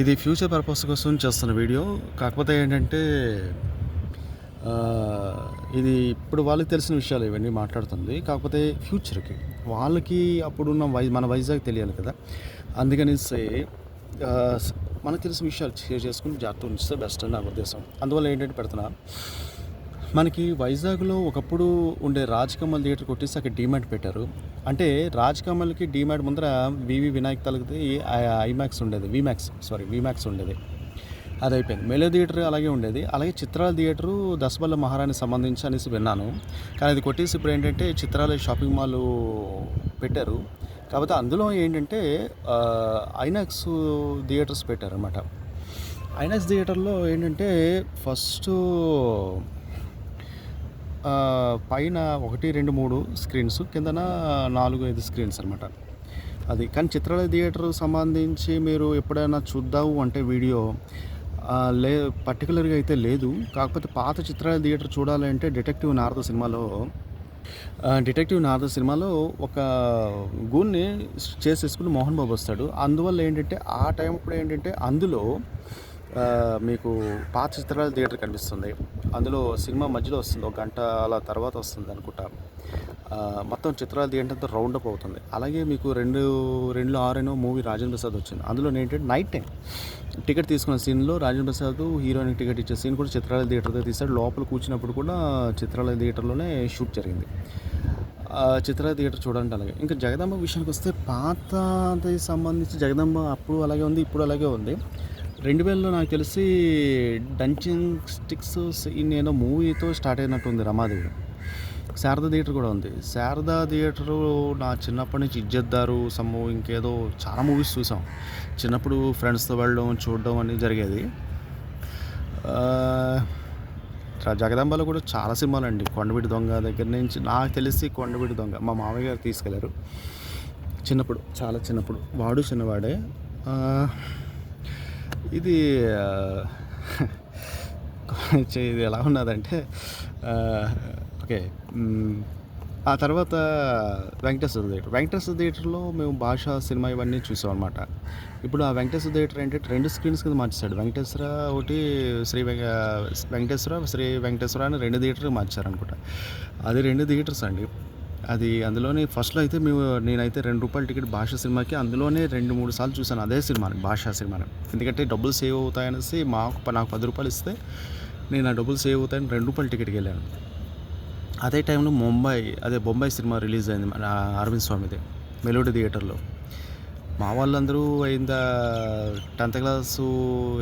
ఇది future purpose కోసం చేస్తున్న వీడియో. కాకపోతే ఏంటంటే ఇది ఇప్పుడు వాళ్ళకి తెలిసిన విషయాలు ఇవన్నీ మాట్లాడుతుంది. కాకపోతే ఫ్యూచర్కి వాళ్ళకి అప్పుడున్న వై మన వైజాగ్ తెలియాలి కదా. అందుకనేసి మనకు తెలిసిన విషయాలు షేర్ చేసుకుని జాగ్రత్త ఉంచితే బెస్ట్ అని నా ఉద్దేశం. అందువల్ల ఏంటంటే పెడుతున్నా మనకి వైజాగ్లో ఒకప్పుడు ఉండే రాజకమల్ థియేటర్ కొట్టేసి అక్కడ డిమాండ్ పెట్టారు. అంటే రాజ్ కమల్కి డీమార్ట్ ముందర వివి వినాయక్ తలకి ఐమాక్స్ ఉండేది. విమాక్స్ సారీ విమాక్స్ ఉండేది. అది అయిపోయింది మెలో థియేటర్ అలాగే ఉండేది. అలాగే చిత్రాల థియేటరు దసబల్ల మహారాణి సంబంధించి అనేసి విన్నాను. కానీ అది కొట్టేసి ఇప్పుడు ఏంటంటే చిత్రాల షాపింగ్ మాల్ పెట్టారు. కాకపోతే అందులో ఏంటంటే ఐనాక్స్ థియేటర్స్ పెట్టారనమాట ఐనాక్స్ థియేటర్లో ఏంటంటే ఫస్ట్ పైన ఒకటి రెండు మూడు స్క్రీన్స్ కిందన నాలుగు ఐదు స్క్రీన్స్ అనమాట అది కానీ చిత్రాలయ థియేటర్ సంబంధించి మీరు ఎప్పుడైనా చూద్దాము అంటే వీడియో? లే పర్టికులర్గా అయితే లేదు. కాకపోతే పాత చిత్రాలయ థియేటర్ చూడాలంటే డిటెక్టివ్ నారద సినిమాలో డిటెక్టివ్ నారద సినిమాలో ఒక గూన్ని చేసేసుకుని మోహన్ బాబు వస్తాడు. అందువల్ల ఏంటంటే ఆ టైం కూడా ఏంటంటే అందులో మీకు పాత చిత్రాల థియేటర్ కనిపిస్తుంది. అందులో సినిమా మధ్యలో వస్తుంది ఒక గంట అలా తర్వాత వస్తుంది అనుకుంటా. మొత్తం చిత్రాలు థియేటర్ రౌండ్ అప్ అవుతుంది. అలాగే మీకు రెండు రెండు ఆరేనో మూవీ రాజేంద్ర ప్రసాద్ వచ్చింది. అందులో ఏంటంటే నైట్ టైం. టికెట్ తీసుకున్న సీన్లో రాజేంద్ర ప్రసాద్ హీరోయిన్ టికెట్ ఇచ్చే సీన్ కూడా చిత్రాల థియేటర్తో తీశాడు. లోపల కూర్చున్నప్పుడు కూడా చిత్రాల థియేటర్లోనే షూట్ జరిగింది. చిత్రాల చిత్ర థియేటర్ చూడండి అలాగే. ఇంకా జగదాంబ విషయానికి వస్తే పాతది సంబంధించి జగదాంబ అప్పుడు అలాగే ఉంది ఇప్పుడు అలాగే ఉంది. రెండు వేలలో నాకు తెలిసి డంచింగ్ స్టిక్స్ నేను మూవీతో స్టార్ట్ అయినట్టు ఉంది రమాదేవి. శారద థియేటర్ కూడా ఉంది. శారదా థియేటరు నా చిన్నప్పటి నుంచి ఇజ్జద్దారు సమ్ము ఇంకేదో చాలా మూవీస్ చూసాం. చిన్నప్పుడు ఫ్రెండ్స్తో వెళ్ళడం చూడడం అనేది జరిగేది. ఆ, జగదాంబలో కూడా చాలా సినిమాలు అండి కొండవీటి దొంగ దగ్గర నుంచి నాకు తెలిసి కొండవీటి దొంగ మా మామయ్య గారు తీసుకెళ్ళారు. చిన్నప్పుడు చాలా చిన్నప్పుడు. వాడు చిన్నవాడే. ఇది ఇది ఎలా ఉన్నదంటే ఓకే ఆ తర్వాత వెంకటేశ్వర థియేటర్. వెంకటేశ్వర థియేటర్లో మేము భాష సినిమా ఇవన్నీ చూసాం అనమాట ఇప్పుడు ఆ వెంకటేశ్వర థియేటర్ ఏంటంటే రెండు స్క్రీన్స్ కింద మార్చాడు వెంకటేశ్వర ఒకటి శ్రీ వెంక వెంకటేశ్వర శ్రీ వెంకటేశ్వర అని రెండు థియేటర్లు మార్చారనుకుంటా. అది రెండు థియేటర్స్ అండి. అది అందులోనే ఫస్ట్లో అయితే మేము నేనైతే రెండు రూపాయల టికెట్ భాష సినిమాకి అందులోనే రెండు మూడు సార్లు చూసాను అదే సినిమాని భాష సినిమాని. ఎందుకంటే డబ్బులు సేవ్ అవుతాయనేసి మాకు నాకు పది రూపాయలు ఇస్తే నేను ఆ డబ్బులు సేవ్ అవుతాయని రెండు రూపాయల టికెట్కి వెళ్ళాను. అదే టైంలో ముంబై అదే బొంబాయి సినిమా రిలీజ్ అయింది మన అరవింద్ స్వామిది మెలోడీ థియేటర్లో. మా వాళ్ళందరూ అయిందా టెన్త్ క్లాసు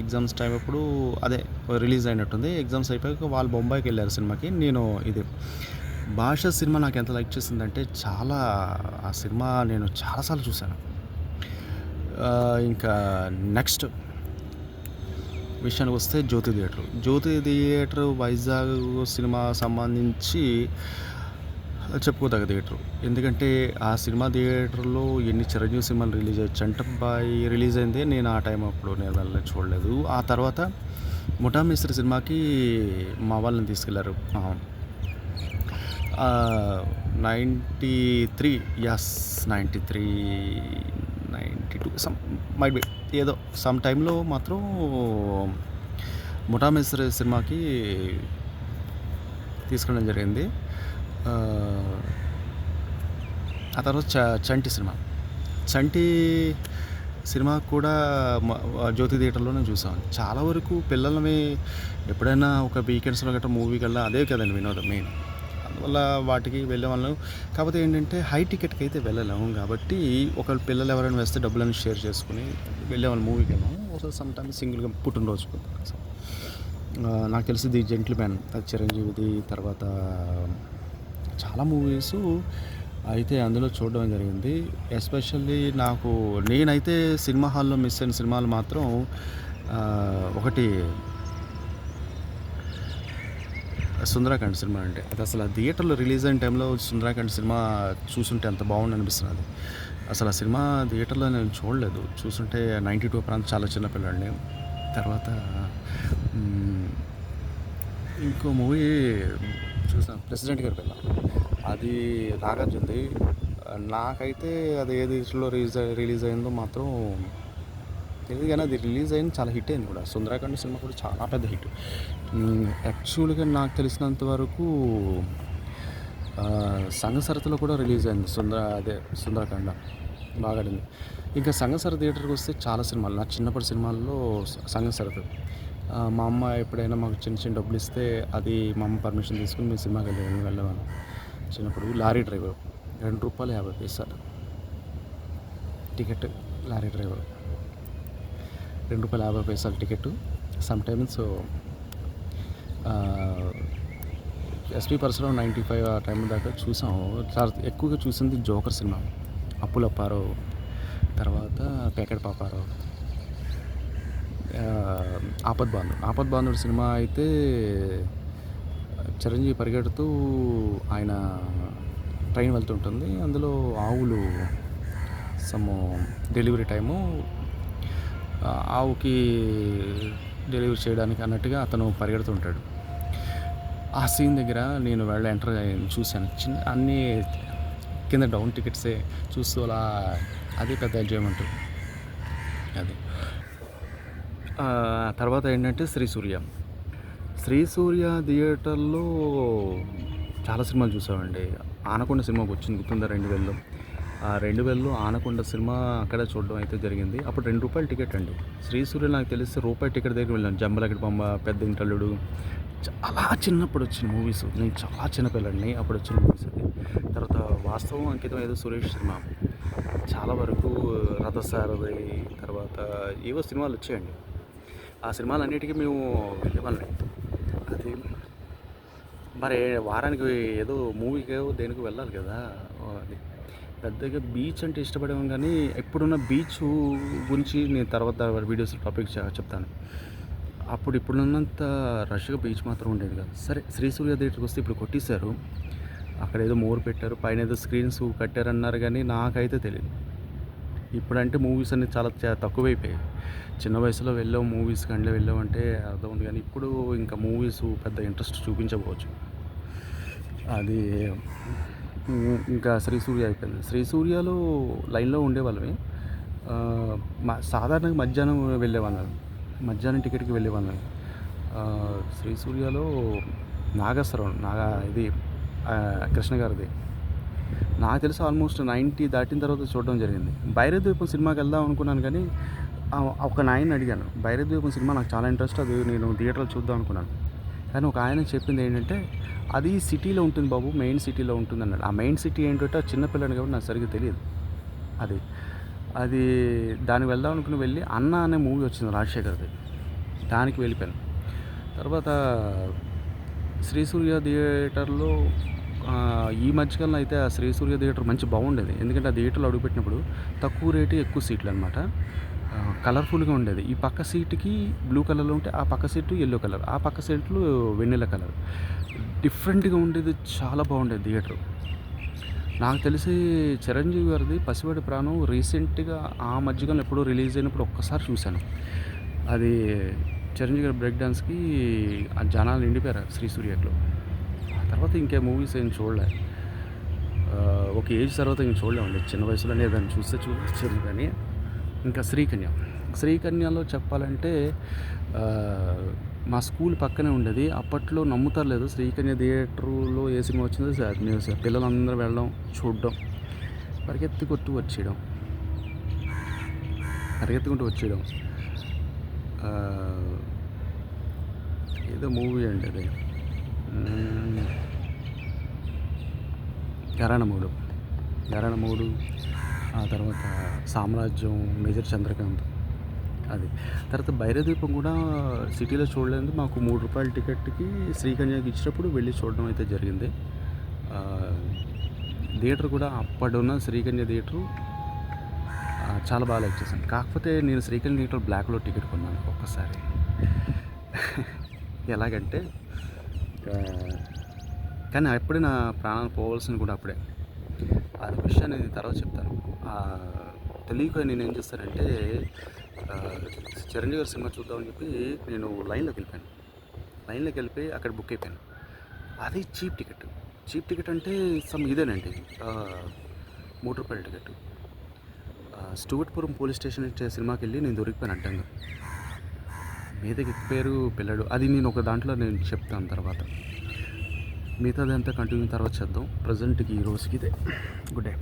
ఎగ్జామ్స్ టైం అప్పుడు అదే రిలీజ్ అయినట్టుంది. ఎగ్జామ్స్ అయిపోయాక వాళ్ళు బొంబాయికి వెళ్ళారు సినిమాకి నేను ఇది. భాష సినిమా నాకు ఎంత లైక్ చేసిందంటే చాలా ఆ సినిమా నేను చాలాసార్లు చూశాను. ఇంకా నెక్స్ట్ విషయానికి వస్తే Jyothi theatre. Jyothi theatre Vizag cinema సంబంధించి చెప్పుకోదగ్గ థియేటర్. ఎందుకంటే ఆ సినిమా థియేటర్లో ఎన్ని చిరంజీవి సినిమాలు రిలీజ్ అయ్యాయి చంటబ్బాయి రిలీజ్ అయిందే నేను ఆ టైం అప్పుడు నేను వెళ్ళి చూడలేదు. ఆ తర్వాత ముఠా సినిమాకి మా వాళ్ళని తీసుకెళ్ళారు. Ninety three yes ninety three ninety two some might be ఏదో సమ్ టైంలో మాత్రం ముఠా సినిమాకి తీసుకోవడం జరిగింది. ఆ, తర్వాత చ చంటి సినిమా. చంటి సినిమా కూడా జ్యోతి థియేటర్లోనే చూసాం. చాలా వరకు పిల్లలని ఎప్పుడైనా ఒక వీకెండ్స్లో గట్రా మూవీకి వెళ్ళా అదే కదండి వినోదం మెయిన్. వల్ల వాటికి వెళ్ళేవాళ్ళం కాకపోతే ఏంటంటే హై టికెట్కి అయితే వెళ్ళలేము. కాబట్టి ఒక పిల్లలు ఎవరైనా వేస్తే డబ్బులను షేర్ చేసుకుని వెళ్ళేవాళ్ళు మూవీకి వెళ్ళాము. ఒకసారి సమ్ టైమ్స్ సింగిల్గా పుట్టినరోజుకు నాకు తెలిసి ది జెంట్ల్మ్యాన్ అది చిరంజీవిది తర్వాత చాలా మూవీస్ అయితే అందులో చూడడం జరిగింది. ఎస్పెషల్లీ నాకు నేనైతే సినిమా హాల్లో మిస్ అయిన సినిమాలు మాత్రం ఒకటి సుందరాఖండ్ సినిమా అంటే. అది అసలు ఆ థియేటర్లో రిలీజ్ అయిన టైంలో సుందరాఖండ్ సినిమా చూసుంటే అంత బాగుంది అనిపిస్తున్నది అసలు ఆ సినిమా థియేటర్లో నేను చూడలేదు. చూస్తుంటే నైంటీ టూ ప్రాంతం చాలా చిన్న పిల్లండి తర్వాత ఇంకో మూవీ చూసాను ప్రెసిడెంట్ గారి పిల్ల అది నాగార్జునది. నాకైతే అది ఏ దేశంలో రిలీజ్ రిలీజ్ అయిందో మాత్రం తెలియదు కానీ అది రిలీజ్ అయింది చాలా హిట్ అయింది కూడా. సుందరాఖండ్ సినిమా కూడా చాలా పెద్ద హిట్ యాక్చువల్గా నాకు తెలిసినంత వరకు ఆ, సంఘసరతలో కూడా రిలీజ్ అయింది సుందర అదే సుందరకాండ. బాగా ఆడింది. ఇంకా సంఘసర థియేటర్కి వస్తే చాలా సినిమాలు నా చిన్నప్పటి సినిమాల్లో స- సంఘసరత మా అమ్మ ఎప్పుడైనా మాకు చిన్న చిన్న డబ్బులు ఇస్తే అది మా అమ్మ పర్మిషన్ తీసుకుని మేము సినిమాకి వెళ్ళి వెళ్ళేవాళ్ళం. చిన్నప్పుడు లారీ డ్రైవర్. రెండు రూపాయలు యాభై పైసలు. Ticket lorry driver. రెండు రూపాయల యాభై పైసలు టికెట్ సమ్ టైమ్స్ ఎస్పీ పర్సలో నైంటీ ఫైవ్ ఆ టైం దాకా చూసాం. చాలా ఎక్కువగా చూసింది జోకర్ సినిమా అప్పులప్పారావు తర్వాత పేకెట్ పాపారావు ఆపద్ బాంధుడు ఆపద్ బాంధుడు సినిమా అయితే చిరంజీవి పరిగెడుతూ ఆయన ట్రైన్ వెళ్తుంటుంది. అందులో ఆవులు సమ్ డెలివరీ టైము ఆవుకి డెలివరీ చేయడానికి అన్నట్టుగా అతను పరిగెడుతుంటాడు. ఆ సీన్ దగ్గర నేను వెళ్ళి ఎంటర్ చూశాను. చిన్న అన్ని కింద డౌన్ టికెట్సే చూస్తూ అలా అదే పెద్ద ఎంజాయ్మెంట్. అది. తర్వాత ఏంటంటే శ్రీ సూర్య. శ్రీ సూర్య థియేటర్లో చాలా సినిమాలు చూసామండి. ఆనకొండ సినిమాకి వచ్చింది గుర్తుందా రెండు వేలలో? రెండు వేలలో ఆనకొండ సినిమా అక్కడ చూడడం అయితే జరిగింది. అప్పుడు రెండు రూపాయల టికెట్ అండి. శ్రీ సూర్య నాకు తెలిసి రూపాయి టికెట్ దగ్గర వెళ్ళాను. జంబలగడి బొమ్మ పెద్ద ఇంటల్లుడు చాలా చిన్నప్పుడు వచ్చిన మూవీస్. నేను చాలా చిన్నపిల్లని అప్పుడు వచ్చిన మూవీస్ అది. తర్వాత వాస్తవం అంకితం ఏదో సురేష్ సినిమా. చాలా వరకు రథసారథి తర్వాత ఏవో సినిమాలు వచ్చాయండి. ఆ సినిమాలన్నిటికీ మేము వెళ్ళేవాళ్ళం. అది మరి వారానికి ఏదో మూవీకి దేనికి వెళ్ళాలి కదా. పెద్దగా బీచ్ అంటే ఇష్టపడేవాం కానీ ఇప్పుడున్న బీచ్ గురించి నేను తర్వాత వీడియోస్ టాపిక్ చెప్తాను. అప్పుడు ఇప్పుడున్నంత రష్గా బీచ్ మాత్రం ఉండేది కాదు. సరే శ్రీ సూర్య థియేటర్కి వస్తే ఇప్పుడు కొట్టేశారు. అక్కడ ఏదో మోర్ పెట్టారు పైన ఏదో స్క్రీన్స్ కట్టారన్నారు కానీ నాకైతే తెలియదు ఇప్పుడంటే మూవీస్ అనేది చాలా తక్కువైపోయాయి. చిన్న వయసులో వెళ్ళాం మూవీస్కి అంటే వెళ్ళామంటే అర్థం ఉంది కానీ ఇప్పుడు ఇంకా మూవీస్ పెద్ద ఇంట్రెస్ట్ చూపించకపోవచ్చు. అది ఇంకా శ్రీ సూర్య అయిపోయింది. శ్రీ సూర్యలో లైన్లో ఉండేవాళ్ళమే. మా సాధారణంగా మధ్యాహ్నం వెళ్ళేవాళ్ళం. మధ్యాహ్నం టికెట్కి వెళ్ళేవాళ్ళం. శ్రీ సూర్యలో నాగేశ్వరం నాగా ఇది కృష్ణ గారిది. నాకు తెలిసి ఆల్మోస్ట్ నైంటీ దాటిన తర్వాత చూడడం జరిగింది. భైరద్వీపం సినిమాకి వెళ్దాం అనుకున్నాను కానీ ఒక నాయన్ని అడిగాను. భైరద్వీపం సినిమా నాకు చాలా ఇంట్రెస్ట్ అది నేను థియేటర్లో చూద్దాం అనుకున్నాను. కానీ ఒక ఆయన చెప్పింది ఏంటంటే అది సిటీలో ఉంటుంది బాబు మెయిన్ సిటీలో ఉంటుంది అన్నాడు. ఆ మెయిన్ సిటీ ఏంటంటే చిన్నపిల్లని కాబట్టి నాకు సరిగ్గా తెలియదు. అది అది దానికి వెళ్దాం అనుకుని వెళ్ళి అన్న అనే మూవీ వచ్చింది రాజశేఖర్ది. దానికి వెళ్ళిపోయాను. తర్వాత శ్రీ సూర్య థియేటర్లో ఈ మధ్యకాలంలో అయితే ఆ శ్రీ సూర్య థియేటర్ మంచి బాగుండేది. ఎందుకంటే ఆ థియేటర్లో అడుగుపెట్టినప్పుడు తక్కువ రేటు ఎక్కువ సీట్లు అనమాట కలర్ఫుల్గా ఉండేది. ఈ పక్క సీటుకి బ్లూ కలర్లో ఉంటే ఆ పక్క సీటు ఎల్లో కలర్ ఆ పక్క సీట్లు వెన్నెల కలర్. డిఫరెంట్గా ఉండేది చాలా బాగుండేది థియేటర్. నాకు తెలిసి చిరంజీవి గారిది పసివాడి ప్రాణం రీసెంట్గా ఆ మధ్యకాలంలో ఎప్పుడో రిలీజ్ అయినప్పుడు ఒక్కసారి చూశాను. అది చిరంజీవి గారి బ్రేక్ డాన్స్కి ఆ జనాలు నిండిపోయారు శ్రీ సూర్యలో ఆ తర్వాత ఇంకే మూవీస్ ఏం చూడలే. ఒక ఏజ్ తర్వాత ఇంక చూడలేమండి. చిన్న వయసులోనే దాన్ని చూస్తే చూపించాను కానీ ఇంకా శ్రీకన్య. శ్రీకన్యలో చెప్పాలంటే మా స్కూల్ పక్కనే ఉండేది. అప్పట్లో నమ్ముతారు లేదు శ్రీకన్య థియేటర్లో ఏ సినిమా వచ్చిందో సార్ మేము పిల్లలందరూ వెళ్ళడం చూడడం పరిగెత్తుకొట్టు వచ్చేయడం. పరిగెత్తుకుంటూ వచ్చేయడం. ఏదో మూవీ అండి అది. మ్మ్. గరణమూడు గరణమూడు ఆ తర్వాత సామ్రాజ్యం మేజర్ చంద్రకాంత్. అది. తర్వాత భైరదీపం కూడా సిటీలో చూడలేదు. మాకు మూడు రూపాయల టికెట్కి శ్రీకన్యాకి ఇచ్చినప్పుడు వెళ్ళి చూడడం అయితే జరిగింది. థియేటర్ కూడా అప్పుడున్న శ్రీకన్య థియేటరు. చాలా బాగా లైక్ చేశాను. కాకపోతే నేను శ్రీకన్య థియేటర్ బ్లాక్లో టికెట్ కొన్నాను ఒక్కసారి. ఎలాగంటే కానీ అప్పుడే నా ప్రాణాలు పోవాల్సింది కూడా అప్పుడే. ఆ విషయాన్ని తర్వాత చెప్తాను. తెలియక నేను ఏం చేస్తానంటే చిరంజీవి గారి సినిమా చూద్దామని చెప్పి నేను లైన్లోకి వెళ్ళిపోయాను. లైన్లోకి వెళ్ళిపోయి అక్కడ బుక్ అయిపోయాను. అది చీప్ టికెట్. చీప్ టికెట్ అంటే సమ్ ఇదేనండి. మూడు రూపాయల ticket. Stuartpuram Stuartpuram police station సినిమాకి వెళ్ళి నేను దొరికిపోయాను అడ్డంగా. మీదకి పేరు పిల్లడు అది నేను ఒక దాంట్లో నేను చెప్తాను తర్వాత. మిగతాదంతా కంటిన్యూ తర్వాత చేద్దాం. ప్రజెంట్కి ఈ రోజుకి ఇదే. Good day